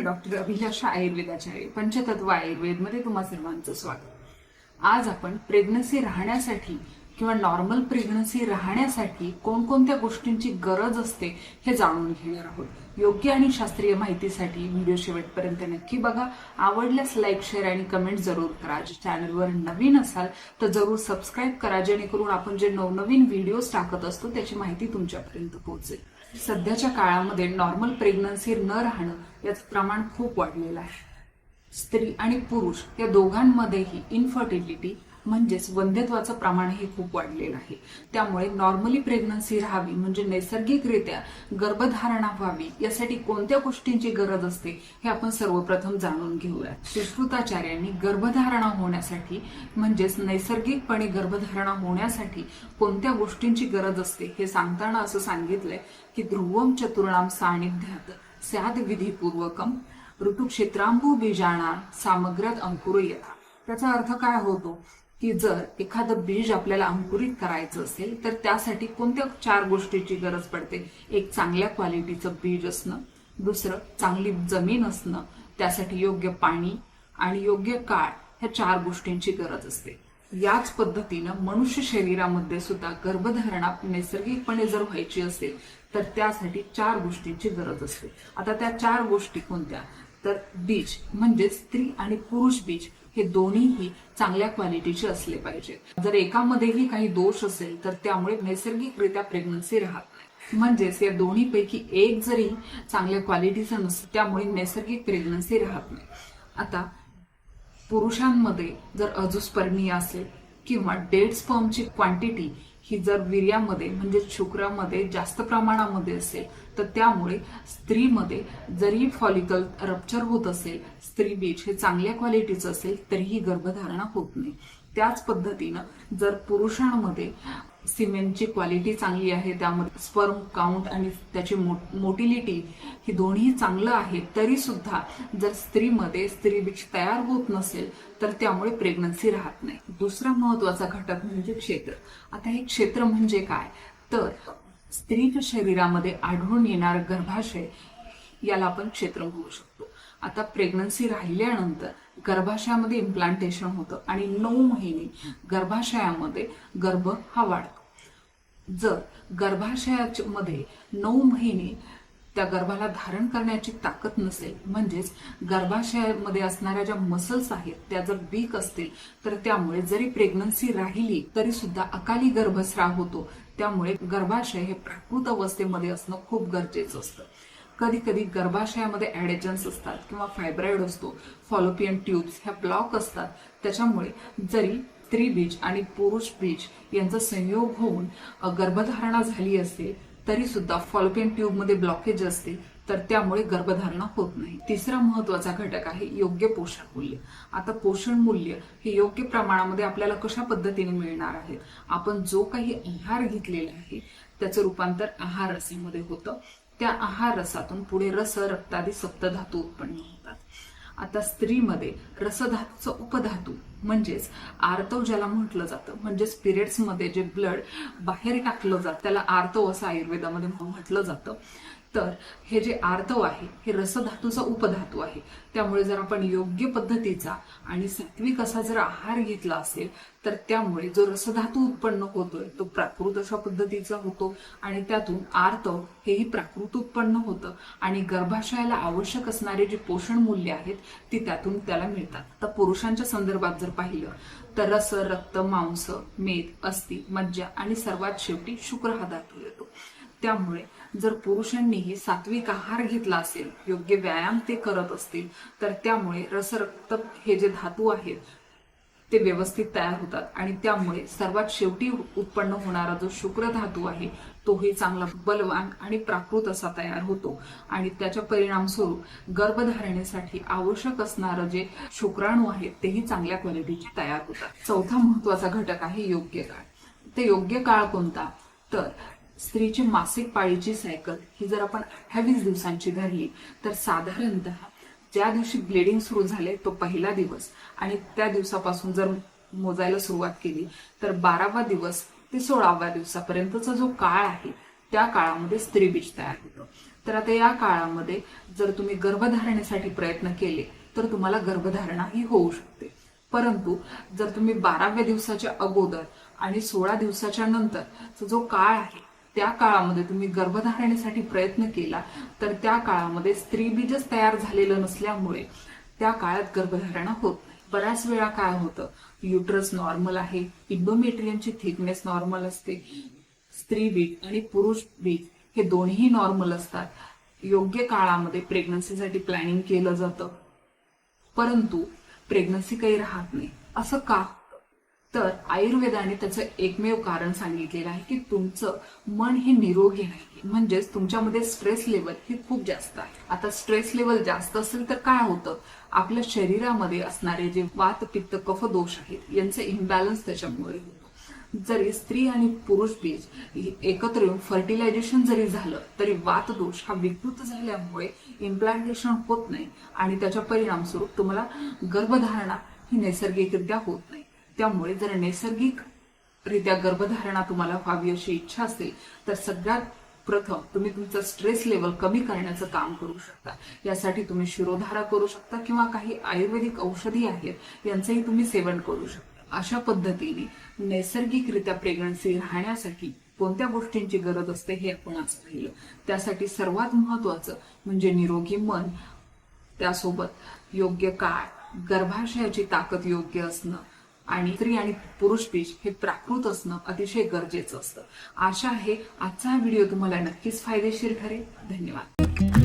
मी doctor अभिलाषा आयुर्वेदाचार्य पंचतत्व आयुर्वेदमध्ये तुम्हा सर्वांचं स्वागत. आज आपण प्रेग्नन्सी राहण्यासाठी किंवा नॉर्मल प्रेग्नन्सी राहण्यासाठी कोणकोणत्या गोष्टींची गरज असते हे जाणून घेणार आहोत. योग्य आणि शास्त्रीय माहितीसाठी व्हिडिओ शेवटपर्यंत नक्की बघा. आवडल्यास लाईक शेअर आणि कमेंट जरूर करा. जे चॅनलवर नवीन असाल तर जरूर सबस्क्राईब करा. जेणेकरून आपण जे नवनवीन व्हिडिओज टाकत असतो त्याची माहिती तुमच्यापर्यंत पोहोचेल. सध्याच्या काळामध्ये नॉर्मल प्रेग्नन्सी न राहणं याचं प्रमाण खूप वाढलेलं आहे. स्त्री आणि पुरुष या दोघांमध्येही इन्फर्टिलिटी म्हणजेच वंध्यत्वाचं प्रमाणही खूप वाढलेलं आहे. त्यामुळे नॉर्मली प्रेग्नन्सी राहावी म्हणजे नैसर्गिकरित्या गर्भधारणा व्हावी यासाठी कोणत्या गोष्टींची गरज असते हे आपण सर्वप्रथम जाणून घेऊया सुश्रुताचार्यांनी गर्भधारणा होण्यासाठी म्हणजेच नैसर्गिकपणे गर्भधारणा होण्यासाठी कोणत्या गोष्टींची गरज असते हे सांगताना असं सांगितलंय की ध्रुवम चतुर्णाम सानिध्यात स्याद विधीपूर्वकम ऋतुक्षेत्रांबू बीजाणा सामग्र्यात अंकुर येतात त्याचा अर्थ काय होतो? की जर एखादं बीज आपल्याला अंकुरित करायचं असेल तर त्यासाठी कोणत्या चार गोष्टीची गरज पडते? एक चांगल्या क्वालिटीचं बीज असणं. दुसरं चांगली जमीन असणं. त्यासाठी योग्य पाणी आणि योग्य काळ ह्या चार गोष्टींची गरज असते. याच पद्धतीनं मनुष्य शरीरामध्ये सुद्धा गर्भधारणा नैसर्गिकपणे जर व्हायची असेल तर त्यासाठी चार गोष्टींची गरज असते. आता त्या चार गोष्टी कोणत्या? तर बीज म्हणजे स्त्री आणि पुरुष बीज. हे दोन्हीही चांगल्या क्वालिटीचे असले पाहिजे जर एकामध्येही काही दोष असेल तर त्यामुळे नैसर्गिकरित्या प्रेग्नन्सी राहत नाही. म्हणजेच या दोन्हीपैकी एक जरी चांगल्या क्वालिटीचा नसेल त्यामुळे नैसर्गिक प्रेग्नन्सी राहत नाही. आता पुरुषांमध्ये जर अजूस्पर्मिया असेल किंवा डेड स्पर्मची क्वांटिटी ही जर वीर्यामध्ये म्हणजे शुक्रामध्ये जास्त प्रमाणामध्ये असेल तर त्यामुळे स्त्रीमध्ये जरी फॉलिकल रप्चर होत असेल स्त्री बीज हे चांगल्या क्वालिटीचं असेल तरीही गर्भधारणा होत नाही. त्याच पद्धतीनं जर पुरुषांमध्ये सिमेंटची क्वालिटी चांगली आहे त्यामध्ये स्पर्म काउंट आणि त्याची मोटिलिटी ही दोन्ही चांगलं आहे तरी सुद्धा जर स्त्रीमध्ये स्त्री बीज तयार होत नसेल तर त्यामुळे प्रेग्नन्सी राहत नाही. दुसरा महत्त्वाचा घटक म्हणजे क्षेत्र. आता हे क्षेत्र म्हणजे काय? तर स्त्रीच्या शरीरामध्ये आढळून येणार गर्भाशय याला आपण क्षेत्र म्हणू शकतो. आता प्रेग्नन्सी राहिल्यानंतर गर्भाशयामध्ये इम्प्लांटेशन होतं आणि नऊ महिने गर्भाशयामध्ये गर्भ हा वाढतो. जर गर्भाशयामध्ये नऊ महिने त्या गर्भाला धारण करण्याची ताकद नसेल म्हणजेच गर्भाशयामध्ये असणाऱ्या ज्या मसल्स आहेत त्या जर वीक असतील तर त्यामुळे जरी प्रेग्नन्सी राहिली तरी सुद्धा अकाली गर्भस्राव होतो. त्यामुळे गर्भाशय हे प्राकृत अवस्थेमध्ये असणं खूप गरजेचं असतं. कधी कधी गर्भाशयामध्ये ॲडेजन्स असतात किंवा फायब्रॉइड असतो फॉलोपियन ट्यूब्स ह्या ब्लॉक असतात. त्याच्यामुळे जरी स्त्री बीज आणि पुरुष बीज यांचा संयोग होऊन गर्भधारणा झाली असते तरी सुद्धा फॉलोपियन ट्यूबमध्ये ब्लॉकेज असते तर त्यामुळे गर्भधारणा होत नाही. तिसरा महत्त्वाचा घटक आहे योग्य पोषण मूल्य. आता पोषण मूल्य हे योग्य प्रमाणामध्ये आपल्याला कशा पद्धतीने मिळणार आहे? आपण जो काही आहार घेतलेला आहे त्याचं रूपांतर आहार रसेमध्ये होतं. त्या आहार रसातून पुढे रस रक्तादी सप्तधातू उत्पन्न होतात. आता स्त्रीमध्ये रसधातूचं उपधातू म्हणजेच आर्तव ज्याला म्हटलं जातं म्हणजेच पिरियड्समध्ये जे ब्लड बाहेर टाकलं जातं त्याला आर्तव असं आयुर्वेदामध्ये म्हटलं जातं. तर हे जे आर्तव आहे हे रसधातूचा उपधातू आहे. त्यामुळे जर आपण योग्य पद्धतीचा आणि सात्विक असा जर आहार घेतला असेल तर त्यामुळे जो रसधातू उत्पन्न होतोय तो प्राकृत अशा पद्धतीचा होतो आणि त्यातून आर्तव हेही प्राकृत उत्पन्न होतं. आणि गर्भाशयाला आवश्यक असणारे जे पोषण मूल्य आहेत ती त्यातून त्याला मिळतात. तर पुरुषांच्या संदर्भात जर पाहिलं तर रस रक्त मांस मेद अस्थि मज्जा आणि सर्वात शेवटी शुक्र हा धातू येतो. त्यामुळे जर पुरुषांनीही सात्विक आहार घेतला असेल योग्य व्यायाम ते करत असतील तर त्यामुळे रसरक्त हे जे धातू आहेत ते व्यवस्थित तयार होतात. आणि त्यामुळे सर्वात शेवटी उत्पन्न होणारा जो शुक्र धातू आहे तोही चांगला बलवान आणि प्राकृत असा तयार होतो. आणि त्याच्या परिणामस्वरूप गर्भधारणेसाठी आवश्यक असणारं जे शुक्राणू आहेत तेही चांगल्या क्वालिटीचे तयार होतात. चौथा महत्त्वाचा घटक आहे योग्य काळ. ते योग्य काळ कोणता? तर स्त्रीची मासिक पाळीची सायकल ही जर आपण अठ्ठावीस दिवसांची धरली तर साधारणतः ज्या दिवशी ब्लिडिंग सुरू झाले तो पहिला दिवस. आणि त्या दिवसापासून जर मोजायला सुरुवात केली तर बारावा दिवस ते सोळाव्या दिवसापर्यंतचा जो काळ आहे त्या काळामध्ये स्त्रीबीज तयार होतं. तर तर आता या काळामध्ये जर तुम्ही गर्भधारणेसाठी प्रयत्न केले तर तुम्हाला गर्भधारणा ही होऊ शकते. परंतु जर तुम्ही बाराव्या दिवसाच्या अगोदर आणि सोळा दिवसाच्या नंतर जो काळ आहे त्या काळामध्ये तुम्ही गर्भधारणेसाठी प्रयत्न केला तर त्या काळामध्ये स्त्रीबीजच तयार झालेलं नसल्यामुळे त्या काळात गर्भधारणा होत नाही बऱ्याच वेळा काय होतं युट्रस नॉर्मल आहे इंडोमेट्रियमची थिकनेस नॉर्मल असते स्त्री बीज आणि पुरुष बीज हे दोन्ही नॉर्मल असतात. योग्य काळामध्ये प्रेग्नन्सीसाठी प्लॅनिंग केलं जातं. परंतु प्रेग्नन्सी काही राहत नाही. असं का? तर आयुर्वेदाने त्याचं एकमेव कारण सांगितलेलं आहे की तुमचं मन हे निरोगी नाही म्हणजेच तुमच्यामध्ये स्ट्रेस लेवल हे खूप जास्त आहे. आता स्ट्रेस लेवल जास्त असेल तर काय होतं? आपल्या शरीरामध्ये असणारे जे वात पित्त कफ दोष आहेत यांचे इम्बॅलन्स त्याच्यामुळे जरी स्त्री आणि पुरुष बीज एकत्र येऊन फर्टिलायझेशन जरी झालं तरी वात दोष हा विकृत झाल्यामुळे इम्प्लांटेशन होत नाही आणि त्याच्या परिणामस्वरूप तुम्हाला गर्भधारणा ही नैसर्गिकरित्या होत नाही. त्यामुळे जर नैसर्गिक रित्या गर्भधारणा तुम्हाला व्हावी अशी इच्छा असेल तर सगळ्यात प्रथम तुम्ही तुमचं स्ट्रेस लेवल कमी करण्याचं काम करू शकता. यासाठी तुम्ही शिरोधारा करू शकता किंवा काही आयुर्वेदिक औषधी आहेत यांचंही तुम्ही सेवन करू शकता. अशा पद्धतीने नैसर्गिकरित्या प्रेग्नन्सी राहण्यासाठी कोणत्या गोष्टींची गरज असते हे आपण आज पाहिलं. त्यासाठी सर्वात महत्वाचं म्हणजे निरोगी मन त्यासोबत योग्य काळ गर्भाशयाची ताकद योग्य असणं आणि स्त्री आणि पुरुष बीज हे प्राकृत असणं अतिशय गरजेचं असतं. आशा आहे आजचा हा व्हिडिओ तुम्हाला नक्कीच फायदेशीर ठरेल. धन्यवाद.